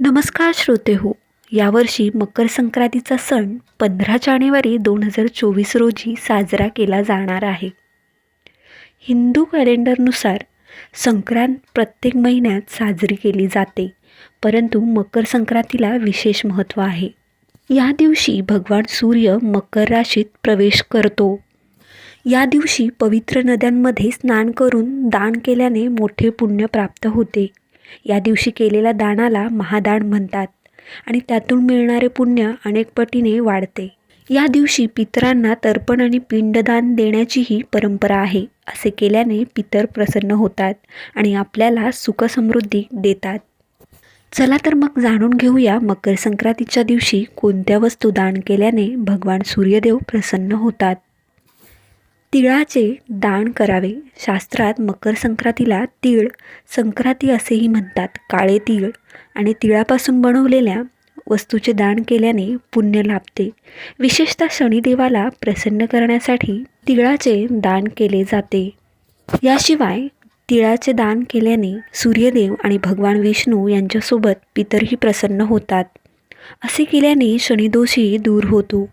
नमस्कार श्रोते हो यावर्षी मकर संक्रांतीचा सण पंधरा जानेवारी दोन हजार चोवीस रोजी साजरा केला जाणार आहे. हिंदू कॅलेंडरनुसार संक्रांत प्रत्येक महिन्यात साजरी केली जाते परंतु मकर संक्रांतीला विशेष महत्त्व आहे. या दिवशी भगवान सूर्य मकर राशीत प्रवेश करतो. या दिवशी पवित्र नद्यांमध्ये स्नान करून दान केल्याने मोठे पुण्य प्राप्त होते. या दिवशी केलेल्या दानाला महादान म्हणतात आणि त्यातून मिळणारे पुण्य अनेक पटीने वाढते. या दिवशी पितरांना तर्पण आणि पिंडदान देण्याचीही परंपरा आहे असे केल्याने पितर प्रसन्न होतात आणि आपल्याला सुखसमृद्धी देतात. चला तर मग जाणून घेऊया मकर संक्रांतीच्या दिवशी कोणत्या वस्तू दान केल्याने भगवान सूर्यदेव प्रसन्न होतात. तिळाचे दान करावे. शास्त्रात मकर संक्रांतीला तीळ संक्रांती असेही म्हणतात. काळे तीळ आणि तिळापासून बनवलेल्या वस्तूचे दान केल्याने पुण्य लाभते. विशेषतः शनिदेवाला प्रसन्न करण्यासाठी तिळाचे दान केले जाते. याशिवाय तिळाचे दान केल्याने सूर्यदेव आणि भगवान विष्णू यांच्यासोबत पितरही प्रसन्न होतात. असे केल्याने शनिदोषही दूर होतो.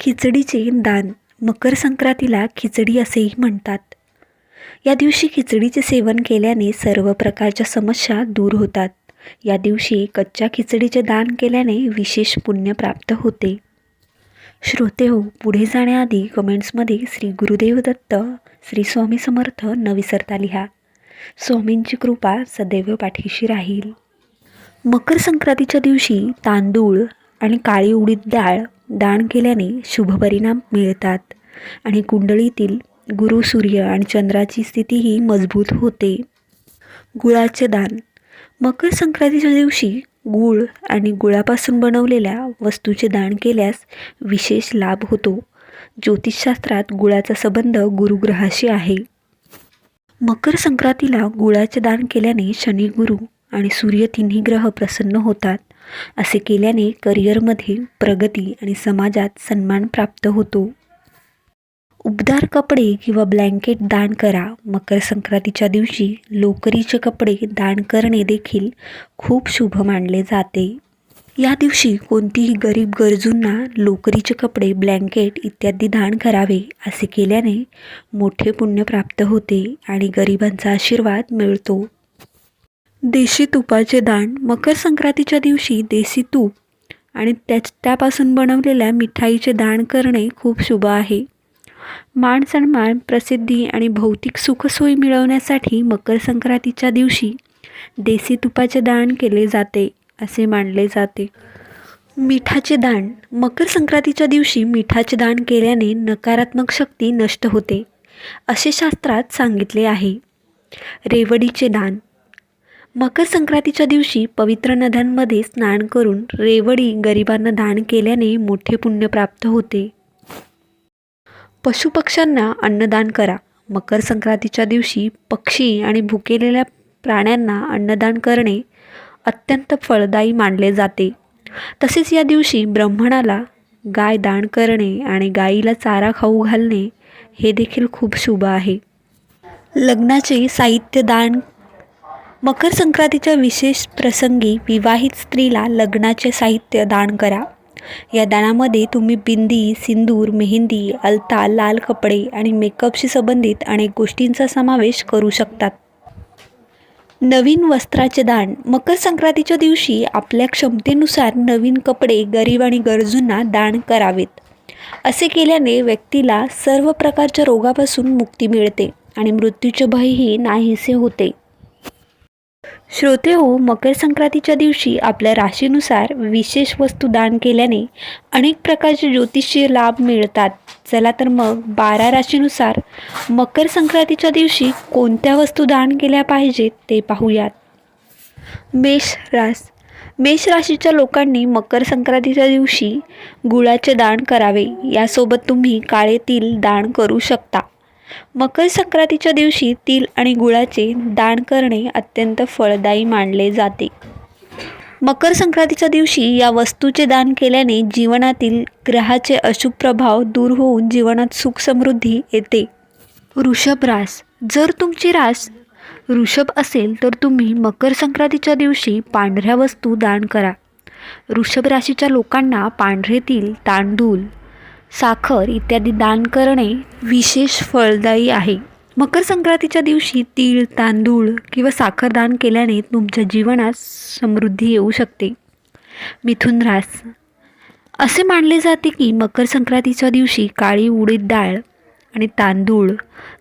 खिचडीचे दान मकर संक्रांतीला खिचडी असेही म्हणतात. या दिवशी खिचडीचे सेवन केल्याने सर्व प्रकारच्या समस्या दूर होतात. या दिवशी कच्च्या खिचडीचे दान केल्याने विशेष पुण्य प्राप्त होते. श्रोते हो पुढे जाण्याआधी कमेंट्समध्ये श्री गुरुदेव दत्त श्री स्वामी समर्थ न विसरता लिहा. स्वामींची कृपा सदैव पाठीशी राहील. मकर संक्रांतीच्या दिवशी तांदूळ आणि काळी उडीद डाळ दान केल्याने शुभ परिणाम मिळतात. आणि कुंडलीतील गुरु सूर्य आणि चंद्राची स्थितीही मजबूत होते. गुळाचे दान. मकर संक्रांतीच्या दिवशी गूळ आणि गुळापासून बनवलेल्या वस्तूचे दान केल्यास विशेष लाभ होतो. ज्योतिषशास्त्रात गुळाचा संबंध गुरुग्रहाशी आहे. मकर संक्रांतीला गुळाचे दान केल्याने शनी गुरु आणि सूर्य तिन्ही ग्रह प्रसन्न होतात. असे केल्याने करिअरमध्ये प्रगती आणि समाजात सन्मान प्राप्त होतो. उबदार कपडे किंवा ब्लँकेट दान करा. मकर संक्रांतीच्या दिवशी लोकरीचे कपडे दान करणे देखील खूप शुभ मानले जाते. या दिवशी कोणतीही गरीब गरजूंना लोकरीचे कपडे ब्लँकेट इत्यादी दान करावे असे केल्याने मोठे पुण्य प्राप्त होते आणि गरिबांचा आशीर्वाद मिळतो. देशी तुपाचे दान मकर संक्रांतीच्या दिवशी देशी तूप आणि त्याच त्यापासून बनवलेल्या मिठाईचे दान करणे खूप शुभ आहे. मान सन्मान प्रसिद्धी आणि भौतिक सुखसोयी मिळवण्यासाठी मकर संक्रांतीच्या दिवशी देसी तुपाचे दान केले जाते असे मानले जाते. मिठाचे दान मकर संक्रांतीच्या दिवशी मिठाचे दान केल्याने नकारात्मक शक्ती नष्ट होते असे शास्त्रात सांगितले आहे. रेवडीचे दान मकर संक्रांतीच्या दिवशी पवित्र नद्यांमध्ये स्नान करून रेवडी गरिबांना दान केल्याने मोठे पुण्य प्राप्त होते. पशुपक्ष्यांना अन्नदान करा. मकर संक्रांतीच्या दिवशी पक्षी आणि भुकेलेल्या प्राण्यांना अन्नदान करणे अत्यंत फळदायी मानले जाते. तसेच या दिवशी ब्राह्मणाला गाय दान करणे आणि गाईला चारा खाऊ घालणे हे देखील खूप शुभ आहे. लग्नाचे साहित्य दान मकर संक्रांतीच्या विशेष प्रसंगी विवाहित स्त्रीला लग्नाचे साहित्य दान करा. या दानामध्ये तुम्ही बिंदी सिंदूर मेहंदी अलता लाल कपडे आणि मेकअपशी संबंधित अनेक गोष्टींचा समावेश करू शकतात. नवीन वस्त्राचे दान. मकर संक्रांतीच्या दिवशी आपल्या क्षमतेनुसार नवीन कपडे गरीब आणि गरजूंना दान करावेत. असे केल्याने व्यक्तीला सर्व प्रकारच्या रोगापासून मुक्ती मिळते आणि मृत्यूचे भयही नाहीसे होते. श्रोते हो मकर संक्रांतीच्या दिवशी आपल्या राशीनुसार विशेष वस्तू दान केल्याने अनेक प्रकारचे ज्योतिषीय लाभ मिळतात. चला तर मग बारा राशीनुसार मकर संक्रांतीच्या दिवशी कोणत्या वस्तू दान केल्या पाहिजेत ते पाहूयात. मेष रास. मेष राशीच्या लोकांनी मकर संक्रांतीच्या दिवशी गुळाचे दान करावे. यासोबत तुम्ही काळे तिल दान करू शकता. मकर संक्रांतीच्या दिवशी तिल आणि गुळाचे दान करणे अत्यंत फळदायी मानले जाते. मकर संक्रांतीच्या दिवशी या वस्तूचे दान केल्याने जीवनातील ग्रहाचे अशुभ प्रभाव दूर होऊन जीवनात सुख समृद्धी येते. वृषभ रास. जर तुमची रास वृषभ असेल तर तुम्ही मकर संक्रांतीच्या दिवशी पांढऱ्या वस्तू दान करा. वृषभ राशीच्या लोकांना पांढरे तिल तांदूळ साखर इत्यादी दान करणे विशेष फळदायी आहे. मकर संक्रांतीच्या दिवशी तीळ तांदूळ किंवा साखर दान केल्याने तुमच्या जीवनात समृद्धी येऊ शकते. मिथुन रास. असे मानले जाते की मकर संक्रांतीच्या दिवशी काळी उडीद डाळ आणि तांदूळ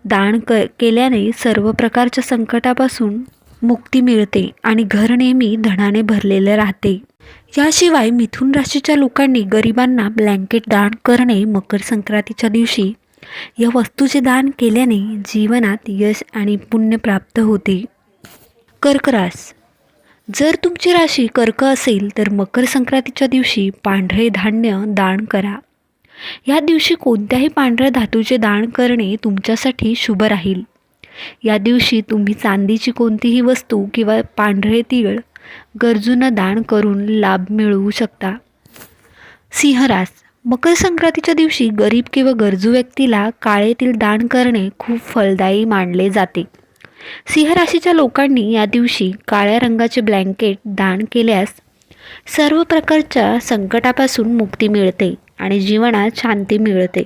दान क केल्याने सर्व प्रकारच्या संकटापासून मुक्ती मिळते आणि घर नेहमी धनाने भरलेलं राहते. याशिवाय मिथुन राशीच्या लोकांनी गरिबांना ब्लँकेट दान करणे मकर संक्रांतीच्या दिवशी या वस्तूचे दान केल्याने जीवनात यश आणि पुण्य प्राप्त होते. कर्क रास. जर तुमची राशी कर्क असेल तर मकर संक्रांतीच्या दिवशी पांढरे धान्य दान करा. या दिवशी कोणत्याही पांढऱ्या धातूचे दान करणे तुमच्यासाठी शुभ राहील. या दिवशी तुम्ही चांदीची कोणतीही वस्तू किंवा पांढरे तीळ गरजूंना दान करून लाभ मिळवू शकता. सिंहरास मकर संक्रांतीच्या दिवशी गरीब किंवा गरजू व्यक्तीला काळेतील दान करणे खूप फलदायी मानले जाते. सिंहराशीच्या लोकांनी या दिवशी काळ्या रंगाचे ब्लँकेट दान केल्यास सर्व प्रकारच्या संकटापासून मुक्ती मिळते आणि जीवनात शांती मिळते.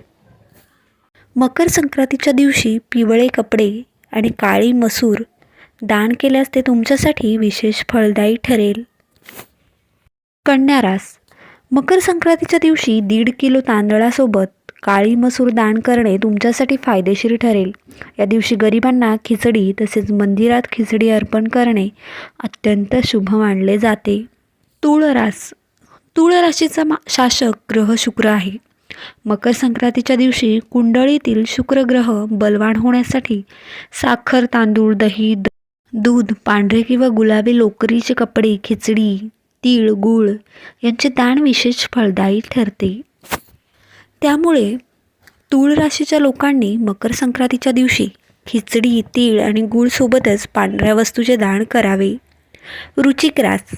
मकर संक्रांतीच्या दिवशी पिवळे कपडे आणि काळी मसूर दान केल्यास ते तुमच्यासाठी विशेष फळदायी ठरेल. कन्या रास. मकर संक्रांतीच्या दिवशी दीड किलो तांदळासोबत काळी मसूर दान करणे तुमच्यासाठी फायदेशीर ठरेल. या दिवशी गरिबांना खिचडी तसेच मंदिरात खिचडी अर्पण करणे अत्यंत शुभ मानले जाते. तुळरास तुळराशीचा तुळ राशीचा मा शासक ग्रह शुक्र आहे. मकर संक्रांतीच्या दिवशी कुंडळीतील शुक्रग्रह बलवान होण्यासाठी साखर तांदूळ दही द दूध पांढरे किंवा गुलाबी लोकरीचे कपडे खिचडी तीळ गूळ यांचे दान विशेष फळदायी ठरते. त्यामुळे तूळ राशीच्या लोकांनी मकर संक्रांतीच्या दिवशी खिचडी तीळ आणि गूळसोबतच पांढऱ्या वस्तूचे दान करावे. रुचिक रास.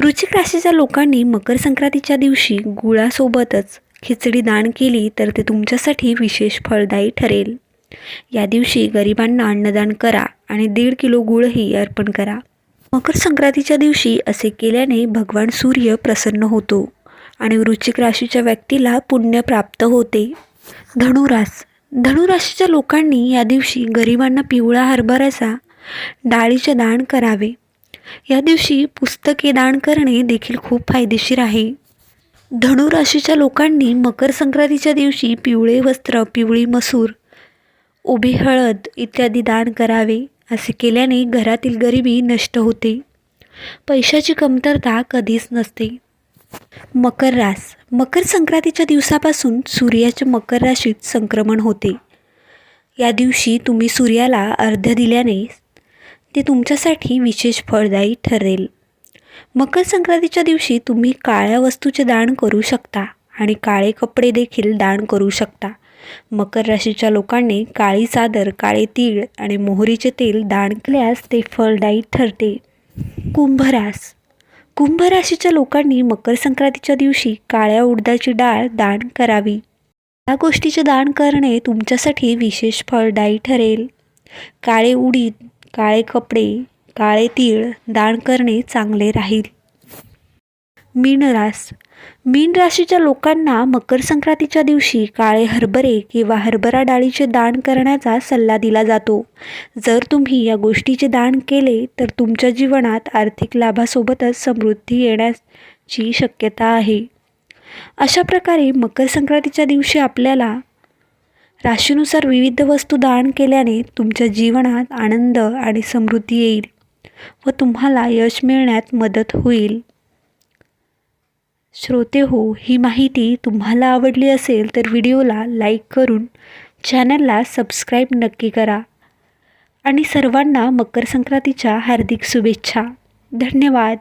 रुचिक राशीच्या लोकांनी मकर संक्रांतीच्या दिवशी गुळासोबतच खिचडी दान केली तर ते तुमच्यासाठी विशेष फळदायी ठरेल. या दिवशी गरिबांना अन्नदान करा आणि दीड किलो गुळही अर्पण करा. मकर संक्रांतीच्या दिवशी असे केल्याने भगवान सूर्य प्रसन्न होतो आणि वृश्चिक राशीच्या व्यक्तीला पुण्य प्राप्त होते. धनुरास धनुराशीच्या लोकांनी या दिवशी गरिबांना पिवळा हरभऱ्याचा डाळीचे दान करावे. या दिवशी पुस्तके दान करणे देखील खूप फायदेशीर आहे. धनुराशीच्या लोकांनी मकर संक्रांतीच्या दिवशी पिवळे वस्त्र पिवळी मसूर उभी हळद इत्यादी दान करावे असे केल्याने घरातील गरिबी नष्ट होते. पैशाची कमतरता कधीच नसते. मकर रास. मकर संक्रांतीच्या दिवसापासून सूर्याचे मकर राशीत संक्रमण होते. या दिवशी तुम्ही सूर्याला अर्ध्य दिल्याने ते तुमच्यासाठी विशेष फळदायी ठरेल. मकर संक्रांतीच्या दिवशी तुम्ही काळ्या वस्तूचे दान करू शकता आणि काळे कपडे देखील दान करू शकता. मकर राशीच्या लोकांनी काळी चादर काळे तीळ आणि मोहरीचे तेल दान केल्यास ते फळदायी ठरते. कुंभरास कुंभ राशीच्या लोकांनी मकर संक्रांतीच्या दिवशी काळ्या उडदाची डाळ दान करावी. या गोष्टीचे दान करणे तुमच्यासाठी विशेष फळदायी ठरेल. काळे उडीद काळे कपडे काळे तीळ दान करणे चांगले राहील. मीनरास मीन राशीच्या लोकांना मकर संक्रांतीच्या दिवशी काळे हरभरे किंवा हरभरा डाळीचे दान करण्याचा सल्ला दिला जातो. जर तुम्ही या गोष्टीचे दान केले तर तुमच्या जीवनात आर्थिक लाभासोबतच समृद्धी येण्याची शक्यता आहे. अशा प्रकारे मकर संक्रांतीच्या दिवशी आपल्याला राशीनुसार विविध वस्तू दान केल्याने तुमच्या जीवनात आनंद आणि समृद्धी येईल व तुम्हाला यश मिळण्यात मदत होईल. श्रोते हो ही माहिती तुम्हाला आवडली असेल तर व्हिडिओला लाईक करून चॅनलला सबस्क्राईब नक्की करा. आणि सर्वांना मकर संक्रांतीच्या हार्दिक शुभेच्छा. धन्यवाद.